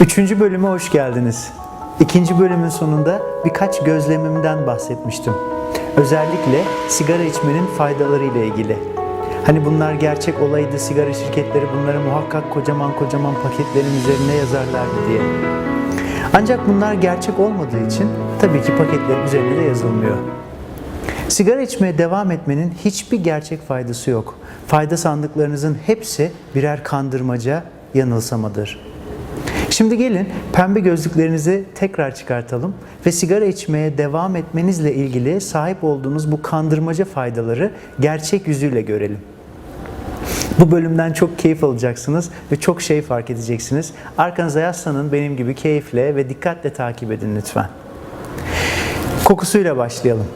Üçüncü bölüme hoş geldiniz. İkinci bölümün sonunda birkaç gözlemimden bahsetmiştim. Özellikle sigara içmenin faydaları ile ilgili. Hani bunlar gerçek olaydı, sigara şirketleri bunları muhakkak kocaman kocaman paketlerin üzerine yazarlardı diye. Ancak bunlar gerçek olmadığı için tabii ki paketlerin üzerine de yazılmıyor. Sigara içmeye devam etmenin hiçbir gerçek faydası yok. Fayda sandıklarınızın hepsi birer kandırmaca, yanılsamadır. Şimdi gelin pembe gözlüklerinizi tekrar çıkartalım ve sigara içmeye devam etmenizle ilgili sahip olduğunuz bu kandırmaca faydaları gerçek yüzüyle görelim. Bu bölümden çok keyif alacaksınız ve çok şey fark edeceksiniz. Arkanıza yaslanın benim gibi keyifle ve dikkatle takip edin lütfen. Kokusuyla başlayalım.